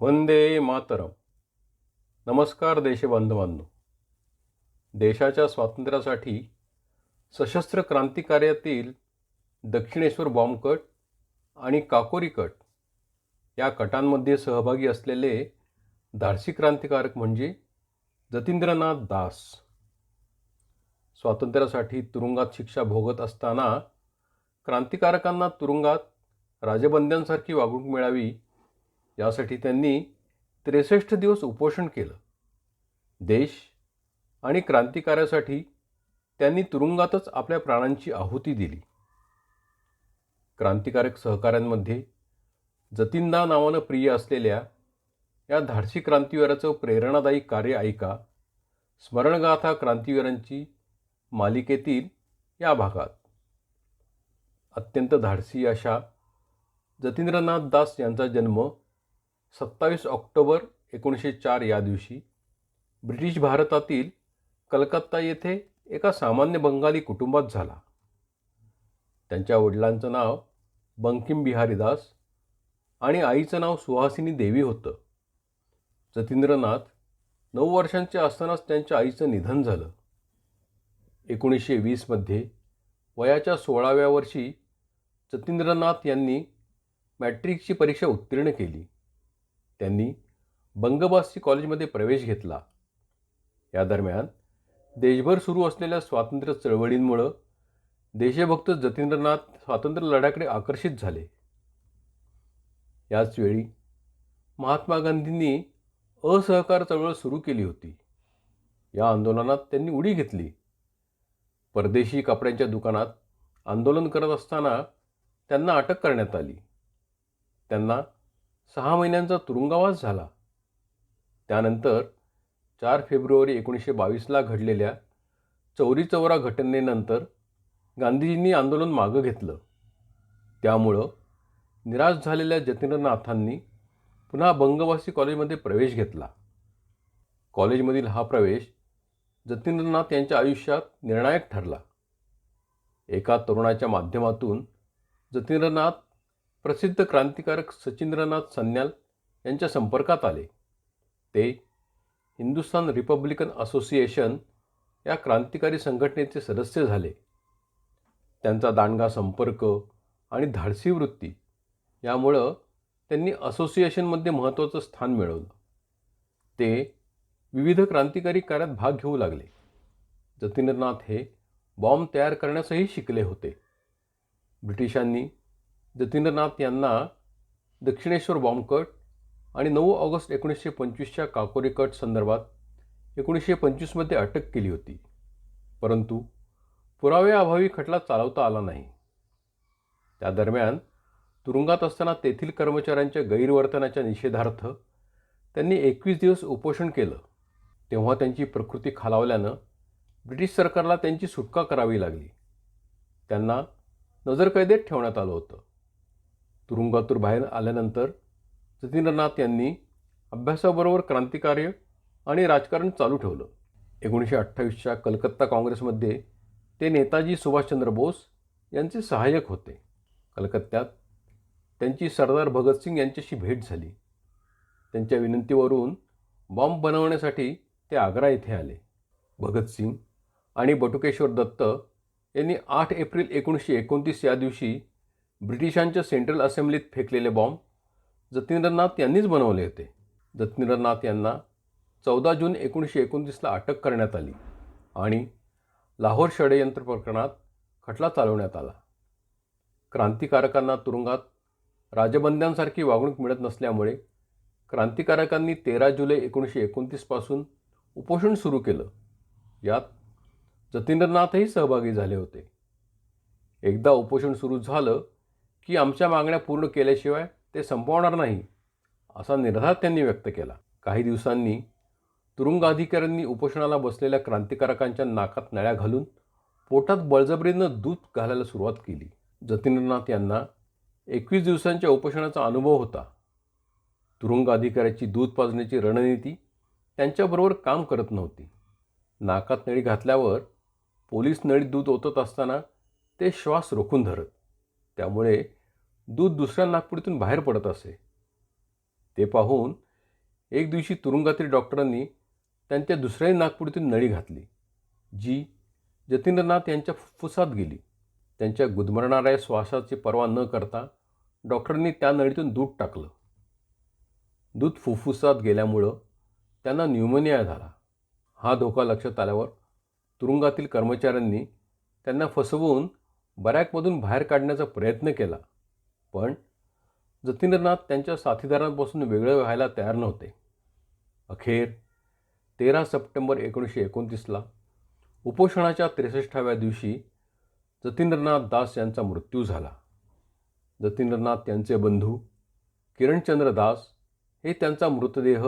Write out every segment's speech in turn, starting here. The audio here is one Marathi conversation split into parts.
वंदे मातरम. नमस्कार देशबांधवांनो. देशाच्या स्वातंत्र्यासाठी सशस्त्र क्रांतिकार्यातील दक्षिणेश्वर बॉम्बकट आणि काकोरी कट या कटांमध्ये सहभागी असलेले धाडसी क्रांतिकारक म्हणजे जतींद्रनाथ दास. स्वातंत्र्यासाठी तुरुंगात शिक्षा भोगत असताना क्रांतिकारकांना तुरुंगात राजबंद्यांसारखी वागणूक मिळावी यासाठी त्यांनी त्रेसष्ट दिवस उपोषण केलं. देश आणि क्रांतिकार्यासाठी त्यांनी तुरुंगातच आपल्या प्राणांची आहुती दिली. क्रांतिकारक सहकाऱ्यांमध्ये जतींदा नावानं प्रिय असलेल्या या धाडसी क्रांतिवीराचं प्रेरणादायी कार्य ऐका स्मरणगाथा क्रांतिवीरांची मालिकेतील या भागात. अत्यंत धाडसी अशा जतींद्रनाथ दास यांचा जन्म सत्तावीस ऑक्टोबर एकोणीसशे चार या दिवशी ब्रिटिश भारतातील कलकत्ता येथे एका सामान्य बंगाली कुटुंबात झाला. त्यांच्या वडिलांचं नाव बंकिम बिहारी दास आणि आईचं नाव सुहासिनी देवी होतं. जतींद्रनाथ नऊ वर्षांचे असतानाच त्यांच्या आईचं निधन झालं. एकोणीसशे वीसमध्ये वयाच्या सोळाव्या वर्षी जतींद्रनाथ यांनी मॅट्रिकची परीक्षा उत्तीर्ण केली. त्यांनी बंगबासी कॉलेजमध्ये प्रवेश घेतला. या दरम्यान देशभर सुरू असलेल्या स्वातंत्र्य चळवळींमुळं देशभक्त जतींद्रनाथ स्वातंत्र्य लढ्याकडे आकर्षित झाले. याचवेळी महात्मा गांधींनी असहकार चळवळ सुरू केली होती. या आंदोलनात त्यांनी उडी घेतली. परदेशी कपड्यांच्या दुकानात आंदोलन करत असताना त्यांना अटक करण्यात आली. त्यांना सहा महिन्यांचा तुरुंगवास झाला. त्यानंतर चार फेब्रुवारी एकोणीसशे बावीसला घडलेल्या चौरी चौरा घटनेनंतर गांधीजींनी आंदोलन मागं घेतलं. त्यामुळं निराश झालेल्या जतींद्रनाथांनी पुन्हा बंगवासी कॉलेजमध्ये प्रवेश घेतला. कॉलेजमधील हा प्रवेश जतींद्रनाथ यांच्या आयुष्यात निर्णायक ठरला. एका तरुणाच्या माध्यमातून जतींद्रनाथ प्रसिद्ध क्रांतिकारक सचिंद्रनाथ सन्याल यांच्या संपर्कात आले. ते हिंदुस्थान रिपब्लिकन असोसिएशन या क्रांतिकारी संघटनेचे सदस्य झाले. त्यांचा दांडगा संपर्क आणि धाडसी वृत्ती यामुळं त्यांनी असोसिएशनमध्ये महत्त्वाचं स्थान मिळवलं. ते विविध क्रांतिकारी कार्यात भाग घेऊ लागले. जतींद्रनाथ हे बॉम्ब तयार करण्यासही शिकले होते. ब्रिटिशांनी जतींद्रनाथ यांना दक्षिणेश्वर बॉम्बकट आणि नऊ ऑगस्ट एकोणीसशे पंचवीसच्या काकोरी कट संदर्भात एकोणीसशे पंचवीसमध्ये अटक केली होती. परंतु पुराव्याअभावी खटला चालवता आला नाही. त्या दरम्यान तुरुंगात असताना तेथील कर्मचाऱ्यांच्या गैरवर्तनाच्या निषेधार्थ त्यांनी एकवीस दिवस उपोषण केलं. तेव्हा त्यांची प्रकृती खालावल्यानं ब्रिटिश सरकारला त्यांची सुटका करावी लागली. त्यांना नजरकैदेत ठेवण्यात आलं होतं. तुरुंगातून बाहेर आल्यानंतर जतींद्रनाथ यांनी अभ्यासाबरोबर क्रांतिकार्य आणि राजकारण चालू ठेवलं. एकोणीसशे अठ्ठावीसच्या कलकत्ता काँग्रेसमध्ये ते नेताजी सुभाषचंद्र बोस यांचे सहाय्यक होते. कलकत्त्यात त्यांची सरदार भगतसिंग यांच्याशी भेट झाली. त्यांच्या विनंतीवरून बॉम्ब बनवण्यासाठी ते आग्रा येथे आले. भगतसिंग आणि बटुकेश्वर दत्त यांनी आठ एप्रिल एकोणीसशे एकोणतीस या दिवशी ब्रिटिशांच्या सेंट्रल असेंब्लीत फेकलेले बॉम्ब जतींद्रनाथ यांनीच बनवले होते. जतींद्रनाथ यांना चौदा जून एकोणीसशे एकोणतीसला अटक करण्यात आली आणि लाहोर षडयंत्र प्रकरणात खटला चालवण्यात आला. क्रांतिकारकांना तुरुंगात राजबंद्यांसारखी वागणूक मिळत नसल्यामुळे क्रांतिकारकांनी तेरा जुलै एकोणीसशे एकोणतीसपासून उपोषण सुरू केलं. यात जतींद्रनाथही सहभागी झाले होते. एकदा उपोषण सुरू झालं की आमच्या मागण्या पूर्ण केल्याशिवाय ते संपवणार नाही असा निर्धार त्यांनी व्यक्त केला. काही दिवसांनी तुरुंगाधिकाऱ्यांनी उपोषणाला बसलेल्या क्रांतिकारकांच्या नाकात नळ्या घालून पोटात बळजबरीनं दूध घालायला सुरुवात केली. जतींद्रनाथ यांना एकवीस दिवसांच्या उपोषणाचा अनुभव होता. तुरुंग अधिकाऱ्याची दूध पाजण्याची रणनीती त्यांच्याबरोबर काम करत नव्हती. नाकात नळी घातल्यावर पोलीस नळीत दूध ओतत असताना ते श्वास रोखून धरत त्यामुळे दूध दुसऱ्या नागपुडीतून बाहेर पडत असे. ते पाहून एक दिवशी तुरुंगातील डॉक्टरांनी त्यांच्या दुसऱ्याही नागपुडीतून नळी घातली जी जतींद्रनाथ यांच्या फुफ्फुसात गेली. त्यांच्या गुदमरणाऱ्या श्वासाची पर्वा न करता डॉक्टरांनी त्या नळीतून दूध टाकलं. दूध फुफ्फुसात गेल्यामुळं त्यांना न्यूमोनिया झाला. हा धोका लक्षात आल्यावर तुरुंगातील कर्मचाऱ्यांनी त्यांना फसवून बऱ्याकमधून बाहेर काढण्याचा प्रयत्न केला. पण जतींद्रनाथ त्यांच्या साथीदारांपासून वेगळे व्हायला तयार नव्हते. अखेर तेरा सप्टेंबर एकोणीसशे एकोणतीसला उपोषणाच्या त्रेसष्टाव्या दिवशी जतींद्रनाथ दास यांचा मृत्यू झाला. जतींद्रनाथ यांचे बंधू किरणचंद्र दास हे त्यांचा मृतदेह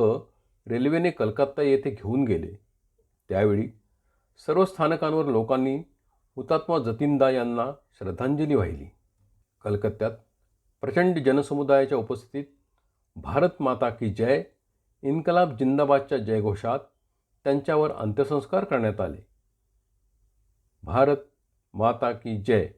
रेल्वेने कलकत्ता येथे घेऊन गेले. त्यावेळी सर्व स्थानकांवर लोकांनी हुतात्मा जतीनदा यांना श्रद्धांजली वाहिली. कलकत्त्यात प्रचंड जनसमुदायाच्या उपस्थितीत भारत माता की जय इन्कलाब जिंदाबादच्या जयघोषात त्यांच्यावर अंत्यसंस्कार करण्यात आले. भारत माता की जय.